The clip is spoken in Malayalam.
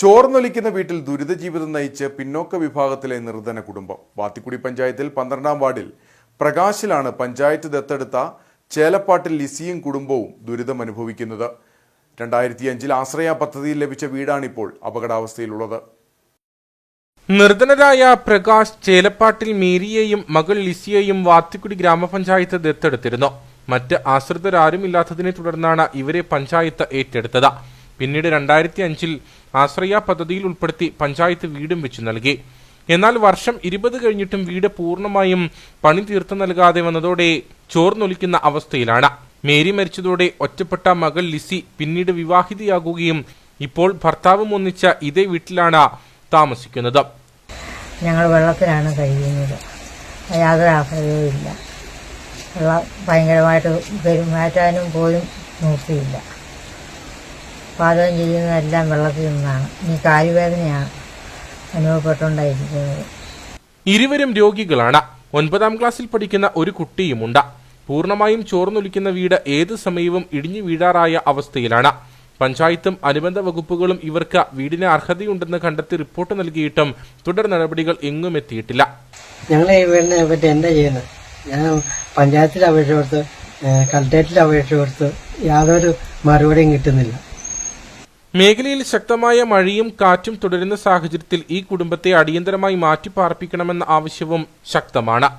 ചോർന്നൊലിക്കുന്ന വീട്ടിൽ ദുരിത ജീവിതം നയിച്ച് പിന്നോക്ക വിഭാഗത്തിലെ നിർധന കുടുംബം. വാത്തിക്കുടി പഞ്ചായത്തിൽ പന്ത്രണ്ടാം വാർഡിൽ പ്രകാശിലാണ് പഞ്ചായത്ത് ദത്തെടുത്ത ചേലപ്പാട്ടിൽ ലിസിയും കുടുംബവും ദുരിതം അനുഭവിക്കുന്നത് രണ്ടായിരത്തി അഞ്ചിൽ ആശ്രയ പദ്ധതിയിൽ ലഭിച്ച വീടാണിപ്പോൾ അപകടാവസ്ഥയിലുള്ളത്. നിർധനരായ പ്രകാശ് ചേലപ്പാട്ടിൽ മേരിയെയും മകൾ ലിസിയെയും വാത്തിക്കുടി ഗ്രാമപഞ്ചായത്ത് ദത്തെടുത്തിരുന്നു. മറ്റ് ആശ്രിതരാരുമില്ലാത്തതിനെ തുടർന്നാണ് ഇവരെ പഞ്ചായത്ത് ഏറ്റെടുത്തത്. പിന്നീട് രണ്ടായിരത്തി അഞ്ചിൽ ആശ്രയ പദ്ധതിയിൽ ഉൾപ്പെടുത്തി പഞ്ചായത്ത് വീടും വെച്ചു നൽകി. എന്നാൽ വർഷം ഇരുപത് കഴിഞ്ഞിട്ടും വീട് പൂർണമായും പണി തീർത്തു നൽകാതെ വന്നതോടെ ചോർന്നൊലിക്കുന്ന അവസ്ഥയിലാണ്. മേരി മരിച്ചതോടെ ഒറ്റപ്പെട്ട മകൾ ലിസി പിന്നീട് വിവാഹിതയാകുകയും ഇപ്പോൾ ഭർത്താവും ഒന്നിച്ച ഇതേ വീട്ടിലാണ് താമസിക്കുന്നത്. ഞങ്ങൾ വെള്ളത്തിലാണ് കഴിയുന്നത്. യാതൊരു ആശ്രയവും ഇല്ല. ഭയങ്കരമായിട്ട് പെരുമാറ്റാനും പോലും നോക്കിയില്ല. പാചകം ചെയ്യുന്നതെല്ലാം വെള്ളത്തിൽ നിന്നാണ്. ഇനി കാലുവേദനയാണ് അനുഭവപ്പെട്ടുകൊണ്ടായിരിക്കുന്നത്. ഇരുവരും രോഗികളാണ്. ഒൻപതാം ക്ലാസ്സിൽ പഠിക്കുന്ന ഒരു കുട്ടിയുമുണ്ട്. പൂർണമായും ചോർന്നൊലിക്കുന്ന വീട് ഏത് സമയവും ഇടിഞ്ഞു വീഴാറായ അവസ്ഥയിലാണ്. പഞ്ചായത്തും അനുബന്ധ വകുപ്പുകളും ഇവർക്ക് വീടിന് അർഹതയുണ്ടെന്ന് കണ്ടെത്തി റിപ്പോർട്ട് നൽകിയിട്ടും തുടർ നടപടികൾ എങ്ങും എത്തിയിട്ടില്ല. ഞങ്ങൾ ഈ വീടിനെ പറ്റി എന്താ ചെയ്യുന്നത്? ഞാൻ പഞ്ചായത്തിൽ അപേക്ഷ കൊടുത്ത് കളക്ടറേറ്റിൽ അപേക്ഷ കൊടുത്ത് യാതൊരു മറുപടിയും കിട്ടുന്നില്ല. മേഖലയിൽ ശക്തമായ മഴയും കാറ്റും തുടരുന്ന സാഹചര്യത്തിൽ ഈ കുടുംബത്തെ അടിയന്തരമായി മാറ്റിപ്പാർപ്പിക്കണമെന്ന ആവശ്യവും ശക്തമാണ്